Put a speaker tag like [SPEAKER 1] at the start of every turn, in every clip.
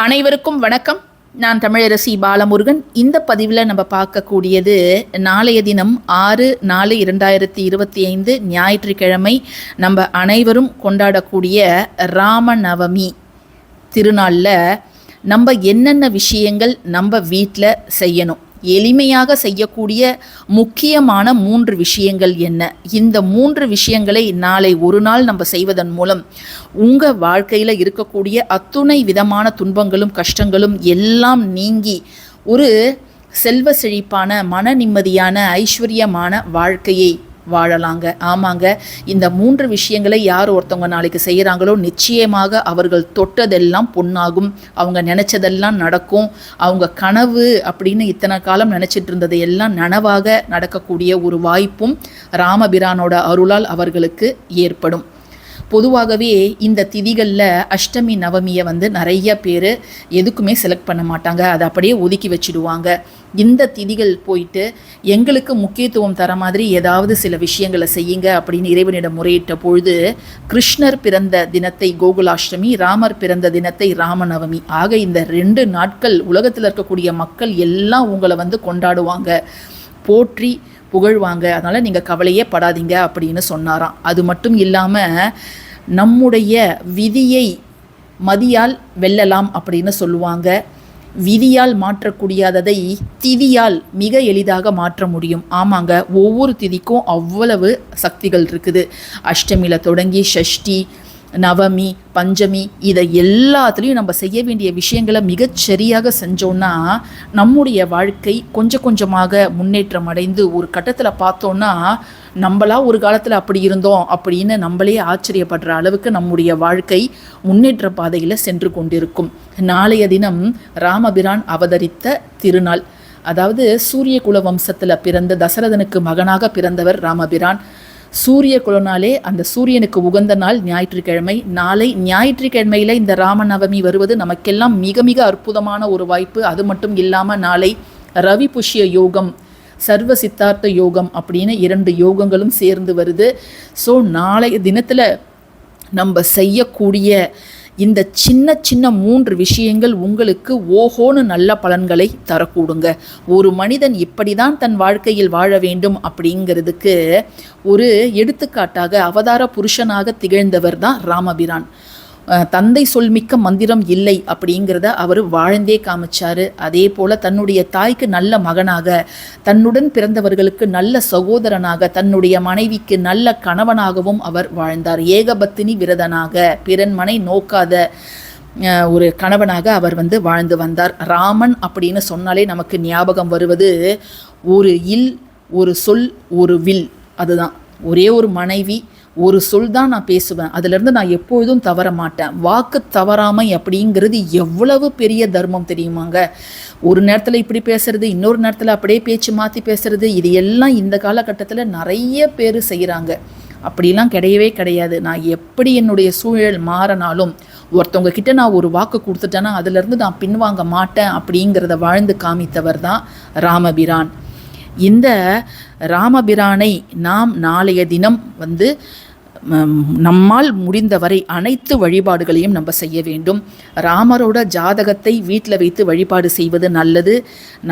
[SPEAKER 1] அனைவருக்கும் வணக்கம். நான் தமிழரசி பாலமுருகன். இந்த பதிவில் நம்ம பார்க்கக்கூடியது நாளைய தினம் ஆறு நாலு இரண்டாயிரத்தி இருபத்தி ஐந்து ஞாயிற்றுக்கிழமை நம்ம அனைவரும் கொண்டாடக்கூடிய ராமநவமி திருநாளில் நம்ம என்னென்ன விஷயங்கள் நம்ம வீட்டில் செய்யணும். எளிமையாக செய்யக்கூடிய முக்கியமான மூன்று விஷயங்கள் என்ன? இந்த மூன்று விஷயங்களை நாளை ஒரு நாள் நம்ம செய்வதன் மூலம் உங்கள் வாழ்க்கையில் இருக்கக்கூடிய அத்துணை விதமான துன்பங்களும் கஷ்டங்களும் எல்லாம் நீங்கி ஒரு செல்வ செழிப்பான மன நிம்மதியான ஐஸ்வர்யமான வாழ்க்கையை வாழலாங்க. ஆமாங்க. இந்த மூன்று விஷயங்களை யார் ஒருத்தவங்க நாளைக்கு செய்கிறாங்களோ நிச்சயமாக அவர்கள் தொட்டதெல்லாம் பொன்னாகும். அவங்க நினச்சதெல்லாம் நடக்கும். அவங்க கனவு அப்படின்னு இத்தனை காலம் நினச்சிட்டு இருந்தது எல்லாம் நனவாக நடக்கக்கூடிய ஒரு வாய்ப்பும் ராமபிரானோட அருளால் அவர்களுக்கு ஏற்படும். பொதுவாகவே இந்த திதிகளில் அஷ்டமி நவமியை வந்து நிறைய பேர் எதுக்குமே செலக்ட் பண்ண மாட்டாங்க. அதை அப்படியே ஒதுக்கி வச்சிடுவாங்க. இந்த திதிகள் போயிட்டு எங்களுக்கு முக்கியத்துவம் தர மாதிரி ஏதாவது சில விஷயங்களை செய்யுங்க அப்படின்னு இறைவனிடம் முறையிட்ட பொழுது கிருஷ்ணர் பிறந்த தினத்தை கோகுலாஷ்டமி ராமர் பிறந்த தினத்தை ராமநவமி. ஆக இந்த ரெண்டு நாட்கள் உலகத்தில் இருக்கக்கூடிய மக்கள் எல்லாம் உங்களை வந்து கொண்டாடுவாங்க. போற்றி புகழ்வாங்க. அதனால் நீங்கள் கவலையே படாதீங்க அப்படின்னு சொன்னாராம். அது மட்டும் இல்லாமல் நம்முடைய விதியை மதியால் வெல்லலாம் அப்படின்னு சொல்லுவாங்க. விதியால் மாற்றக்கூடியாததை திதியால் மிக எளிதாக மாற்ற முடியும். ஆமாங்க ஒவ்வொரு திதிக்கும் அவ்வளவு சக்திகள் இருக்குது. அஷ்டமியில் தொடங்கி ஷஷ்டி நவமி பஞ்சமி இதை எல்லாத்துலேயும் நம்ம செய்ய வேண்டிய விஷயங்களை மிகச்சரியாக செஞ்சோன்னா நம்முடைய வாழ்க்கை கொஞ்சம் கொஞ்சமாக முன்னேற்றம் அடைந்து ஒரு கட்டத்தில் பார்த்தோன்னா நம்மளா ஒரு காலத்தில் அப்படி இருந்தோம் அப்படின்னு நம்மளே ஆச்சரியப்படுற அளவுக்கு நம்முடைய வாழ்க்கை முன்னேற்ற பாதையில் சென்று கொண்டிருக்கும். நாளைய தினம் ராமபிரான் அவதரித்த திருநாள். அதாவது சூரிய குல வம்சத்தில் பிறந்த தசரதனுக்கு மகனாக பிறந்தவர் ராமபிரான். சூரிய குலனாலே அந்த சூரியனுக்கு உகந்த நாள் ஞாயிற்றுக்கிழமை. நாளை ஞாயிற்றுக்கிழமையில் இந்த ராமநவமி வருவது நமக்கெல்லாம் மிக மிக அற்புதமான ஒரு வாய்ப்பு. அது மட்டும் இல்லாமல் நாளை ரவி புஷ்ய யோகம் சர்வ சித்தார்த்த யோகம் அப்படின்னு இரண்டு யோகங்களும் சேர்ந்து வருது. ஸோ நாளைய தினத்தில் நம்ம செய்யக்கூடிய இந்த சின்ன சின்ன மூன்று விஷயங்கள் உங்களுக்கு ஓஹோன்னு நல்ல பலன்களை தரக்கூடுங்க. ஒரு மனிதன் இப்படி தான் தன் வாழ்க்கையில் வாழ வேண்டும் அப்படிங்கிறதுக்கு ஒரு எடுத்துக்காட்டாக அவதார புருஷனாக திகழ்ந்தவர் தான் ராமபிரான். தந்தை சொல்மிக்க மந்திரம் இல்லை அப்படிங்கிறத அவர் வாழ்ந்தே காமிச்சாரு. அதே போல தன்னுடைய தாய்க்கு நல்ல மகனாக தன்னுடன் பிறந்தவர்களுக்கு நல்ல சகோதரனாக தன்னுடைய மனைவிக்கு நல்ல கணவனாகவும் அவர் வாழ்ந்தார். ஏகபத்தினி விரதனாக பிறன்மனை நோக்காத ஒரு கணவனாக அவர் வந்து வாழ்ந்து வந்தார். ராமன் அப்படின்னு சொன்னாலே நமக்கு ஞாபகம் வருவது ஒரு இல் ஒரு சொல் ஒரு வில். அதுதான். ஒரே ஒரு மனைவி ஒரு சொல் தான் நான் பேசுவேன். அதுலேருந்து நான் எப்பொழுதும் தவற மாட்டேன். வாக்கு தவறாமை அப்படிங்கிறது எவ்வளவு பெரிய தர்மம் தெரியுமாங்க? ஒரு நேரத்தில் இப்படி பேசுறது இன்னொரு நேரத்தில் அப்படியே பேச்சு மாற்றி பேசுறது இது எல்லாம் இந்த காலகட்டத்தில் நிறைய பேர் செய்கிறாங்க அப்படிலாம் கிடையவே கிடையாது. நான் எப்படி என்னுடைய சூழல் மாறினாலும் ஒருத்தவங்க கிட்ட நான் ஒரு வாக்கு கொடுத்துட்டேன்னா அதுலேருந்து நான் பின்வாங்க மாட்டேன் அப்படிங்கிறத வாழ்ந்து காமித்தவர் தான் ராமபிரான். இந்த ராமபிரானை நாம் நாளைய தினம் வந்து நம்மால் முடிந்தவரை அனைத்து வழிபாடுகளையும் நம்ம செய்ய வேண்டும். ராமரோட ஜாதகத்தை வீட்டில் வைத்து வழிபாடு செய்வது நல்லது.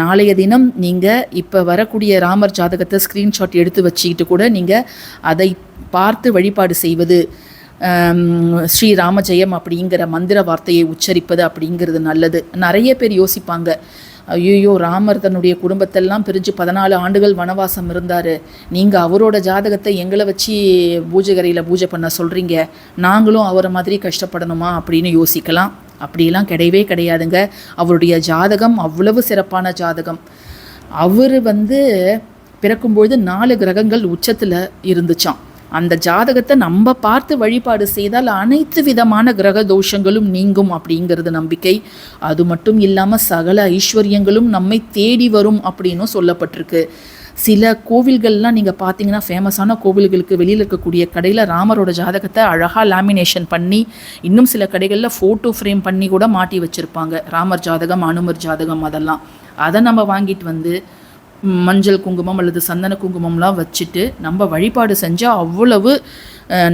[SPEAKER 1] நாளைய தினம் நீங்கள் இப்போ வரக்கூடிய ராமர் ஜாதகத்தை ஸ்க்ரீன்ஷாட் எடுத்து வச்சுக்கிட்டு கூட நீங்கள் அதை பார்த்து வழிபாடு செய்வது ஸ்ரீ ராமஜெயம் அப்படிங்கிற மந்திர வார்த்தையை உச்சரிப்பது அப்படிங்கிறது நல்லது. நிறைய பேர் யோசிப்பாங்க ஐயோ ராமர் தன்னுடைய குடும்பத்தெல்லாம் பிரிஞ்சு பதினாலு ஆண்டுகள் வனவாசம் இருந்தார். நீங்கள் அவரோட ஜாதகத்தை எங்களை வச்சு பூஜைகரையில் பூஜை பண்ண சொல்கிறீங்க நாங்களும் அவரை மாதிரி கஷ்டப்படணுமா அப்படின்னு யோசிக்கலாம். அப்படிலாம் கிடையவே கிடையாதுங்க. அவருடைய ஜாதகம் அவ்வளவு சிறப்பான ஜாதகம். அவர் வந்து பிறக்கும்பொழுது நாலு கிரகங்கள் உச்சத்தில் இருந்துச்சாம். அந்த ஜாதகத்தை நம்ம பார்த்து வழிபாடு செய்தால் அனைத்து விதமான கிரக தோஷங்களும் நீங்கும் அப்படிங்கிறது நம்பிக்கை. அது மட்டும் இல்லாமல் சகல ஐஸ்வர்யங்களும் நம்மை தேடி வரும் அப்படின்னும் சொல்லப்பட்டிருக்கு. சில கோவில்கள்லாம் நீங்கள் பார்த்தீங்கன்னா ஃபேமஸான கோவில்களுக்கு வெளியில் இருக்கக்கூடிய கடையில் ராமரோட ஜாதகத்தை அழகாக லேமினேஷன் பண்ணி இன்னும் சில கடைகளில் ஃபோட்டோ ஃப்ரேம் பண்ணி கூட மாட்டி வச்சுருப்பாங்க. ராமர் ஜாதகம் அனுமர் ஜாதகம் அதெல்லாம். அதை நம்ம வாங்கிட்டு வந்து மஞ்சள் குங்குமம் அல்லது சந்தன குங்குமம்லாம் வச்சுட்டு நம்ம வழிபாடு செஞ்சால் அவ்வளவு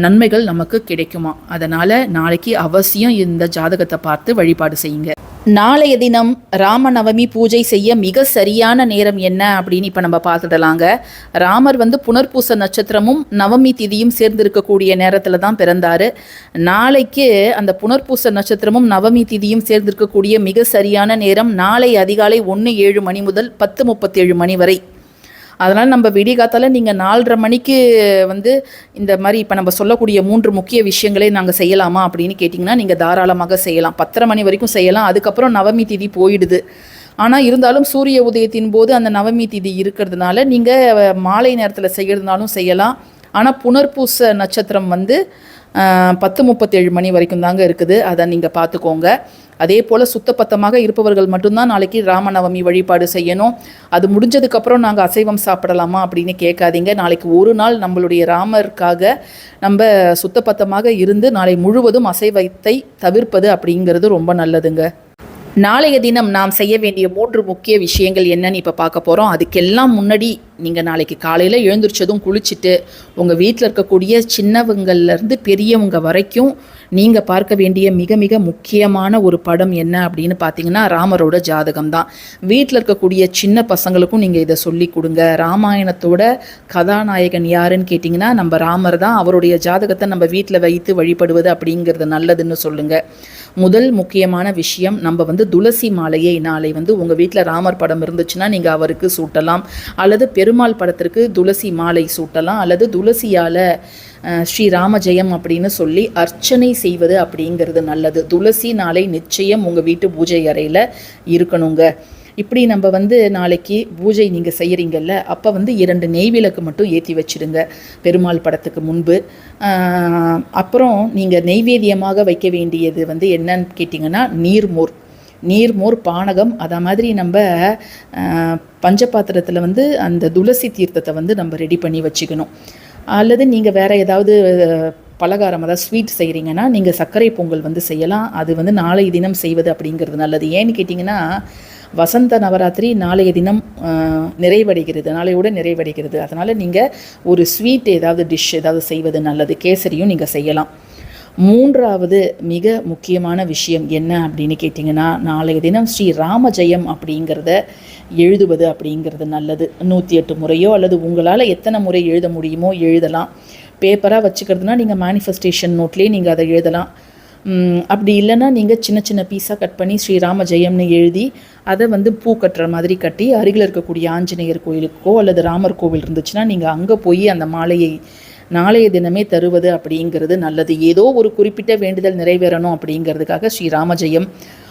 [SPEAKER 1] நன்மைகள் நமக்கு கிடைக்குமா? அதனால் நாளைக்கு அவசியம் இந்த ஜாதகத்தை பார்த்து வழிபாடு செய்யுங்க. நாளைய தினம் ராமநவமி பூஜை செய்ய மிக சரியான நேரம் என்ன அப்படின்னு இப்போ நம்ம பார்த்துடலாங்க ராமர் வந்து புனர்பூச நட்சத்திரமும் நவமி திதியும் சேர்ந்திருக்கக்கூடிய நேரத்தில் தான் பிறந்தார். நாளைக்கு அந்த புனர்பூச நட்சத்திரமும் நவமி திதியும் சேர்ந்திருக்கக்கூடிய மிக சரியான நேரம் நாளை அதிகாலை ஒன்று ஏழு மணி முதல் பத்து முப்பத்தேழு மணி வரை. அதனால் நம்ம விடிகாத்தால் நீங்கள் நாலரை மணிக்கு வந்து இந்த மாதிரி இப்போ நம்ம சொல்லக்கூடிய மூன்று முக்கிய விஷயங்களே நாங்கள் செய்யலாமா அப்படின்னு கேட்டிங்கன்னா நீங்கள் தாராளமாக செய்யலாம். பத்தரை மணி வரைக்கும் செய்யலாம். அதுக்கப்புறம் நவமி திதி போயிடுது. ஆனால் இருந்தாலும் சூரிய உதயத்தின் போது அந்த நவமி திதி இருக்கிறதுனால நீங்கள் மாலை நேரத்தில் செய்கிறதுனாலும் செய்யலாம். ஆனால் புனர்பூச நட்சத்திரம் வந்து பத்து முப்பத்தேழு மணி வரைக்கும் தாங்க இருக்குது. அதை நீங்கள் பார்த்துக்கோங்க அதே போல் சுத்தபத்தமாக இருப்பவர்கள் மட்டும்தான் நாளைக்கு ராமநவமி வழிபாடு செய்யணும். அது முடிஞ்சதுக்கப்புறம் நாங்கள் அசைவம் சாப்பிடலாமா அப்படின்னு கேட்காதீங்க. நாளைக்கு ஒரு நாள் நம்மளுடைய ராமருக்காக நம்ம சுத்தப்பத்தமாக இருந்து நாளை முழுவதும் அசைவத்தை தவிர்ப்பது அப்படிங்கிறது ரொம்ப நல்லதுங்க. நாளைய தினம் நாம் செய்ய வேண்டிய மூன்று முக்கிய விஷயங்கள் என்னன்னு இப்போ பார்க்க போகிறோம் அதுக்கெல்லாம் முன்னாடி நீங்கள் நாளைக்கு காலையில் எழுந்திரிச்சதும் குளிச்சுட்டு உங்கள் வீட்டில் இருக்கக்கூடிய சின்னவங்கள்லேருந்து பெரியவங்க வரைக்கும் நீங்கள் பார்க்க வேண்டிய மிக மிக முக்கியமான ஒரு படம் என்ன அப்படின்னு பார்த்தீங்கன்னா ராமரோட ஜாதகம் தான். வீட்டில் இருக்கக்கூடிய சின்ன பசங்களுக்கும் நீங்கள் இதை சொல்லி கொடுங்க. ராமாயணத்தோட கதாநாயகன் யாருன்னு கேட்டிங்கன்னா நம்ம ராமர் தான். அவருடைய ஜாதகத்தை நம்ம வீட்டில் வைத்து வழிபடுவது அப்படிங்கிறது நல்லதுன்னு சொல்லுங்கள் முதல் முக்கியமான விஷயம் நம்ம வந்து துளசி மாலையை நாளை வந்து உங்கள் வீட்டில் ராமர் படம் இருந்துச்சுன்னா நீங்கள் அவருக்கு சூட்டலாம். அல்லது பெருமாள் படத்திற்கு துளசி மாலை சூட்டலாம். அல்லது துளசியால் ஸ்ரீ ராமஜெயம் அப்படின்னு சொல்லி அர்ச்சனை செய்வது அப்படிங்கிறது நல்லது. துளசி நாளை நிச்சயம் உங்கள் வீட்டு பூஜை அறையில் இருக்கணுங்க. இப்படி நம்ம வந்து நாளைக்கு பூஜை நீங்கள் செய்கிறீங்கல்ல அப்போ வந்து இரண்டு நெய் விளக்கு மட்டும் ஏற்றி வச்சிடுங்க பெருமாள் படத்துக்கு முன்பு. அப்புறம் நீங்கள் நெய்வேத்தியமாக வைக்க வேண்டியது வந்து என்னன்னு கேட்டிங்கன்னா நீர்மோர் நீர்மோர் பானகம் அதை மாதிரி நம்ம பஞ்ச பஞ்சபாத்திரத்தில் வந்து அந்த துளசி தீர்த்தத்தை வந்து நம்ம ரெடி பண்ணி வச்சுக்கணும். அல்லது நீங்கள் வேறு ஏதாவது பலகாரம் அதாவது ஸ்வீட் செய்கிறீங்கன்னா நீங்கள் சர்க்கரை பொங்கல் வந்து செய்யலாம். அது வந்து நாளை தினம் செய்வது அப்படிங்கிறது நல்லது. ஏன்னு கேட்டிங்கன்னா வசந்த நவராத்திரி நாளைய தினம் நிறைவடைகிறது. நாளையோட நிறைவடைகிறது. அதனால் நீங்கள் ஒரு ஸ்வீட் ஏதாவது டிஷ் ஏதாவது செய்வது நல்லது. கேசரியும் நீங்கள் செய்யலாம். மூன்றாவது மிக முக்கியமான விஷயம் என்ன அப்படின்னு கேட்டிங்கன்னா நாளைய தினம் ஸ்ரீ ராமஜெயம் அப்படிங்கிறத எழுதுவது அப்படிங்கிறது நல்லது. நூற்றி எட்டு முறையோ அல்லது உங்களால் எத்தனை முறை எழுத முடியுமோ எழுதலாம். பேப்பராக வச்சுக்கிறதுனா நீங்கள் மேனிஃபெஸ்டேஷன் நோட்லேயே நீங்கள் அதை எழுதலாம். அப்படி இல்லைன்னா நீங்கள் சின்ன சின்ன பீஸாக கட் பண்ணி ஸ்ரீராம ஜெயம்னு எழுதி அதை வந்து பூ கட்டுற மாதிரி கட்டி அருகில் இருக்கக்கூடிய ஆஞ்சநேயர் கோயிலுக்கோ அல்லது ராமர் கோவில் இருந்துச்சுன்னா நீங்கள் அங்கே போய் அந்த மாலையை நாளைய தினமே தருவது அப்படிங்கிறது நல்லது. ஏதோ ஒரு குறிப்பிட்ட வேண்டுதல் நிறைவேறணும் அப்படிங்கிறதுக்காக ஸ்ரீராம ஜெயம்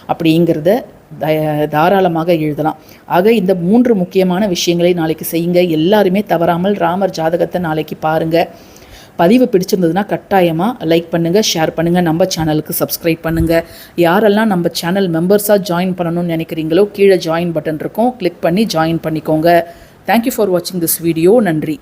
[SPEAKER 1] அப்படிங்கிறத த- தாராளமாக எழுதலாம். ஆக இந்த மூன்று முக்கியமான விஷயங்களை நாளைக்கு செய்யுங்க. எல்லாருமே தவறாமல் ராமர் ஜாதகத்தை நாளைக்கு பாருங்கள் பதிவு பிடிச்சிருந்ததுன்னா கட்டாயமாக லைக் பண்ணுங்கள் ஷேர் பண்ணுங்கள் நம்ம சேனலுக்கு சப்ஸ்கிரைப் பண்ணுங்கள் யாரெல்லாம் நம்ம சேனல் மெம்பர்ஸாக ஜாயின் பண்ணணும்னு நினைக்கிறீங்களோ கீழே ஜாயின் பட்டன் இருக்கும். கிளிக் பண்ணி ஜாயின் பண்ணிக்கோங்க. தேங்க்யூ ஃபார் வாட்சிங் திஸ் வீடியோ நன்றி.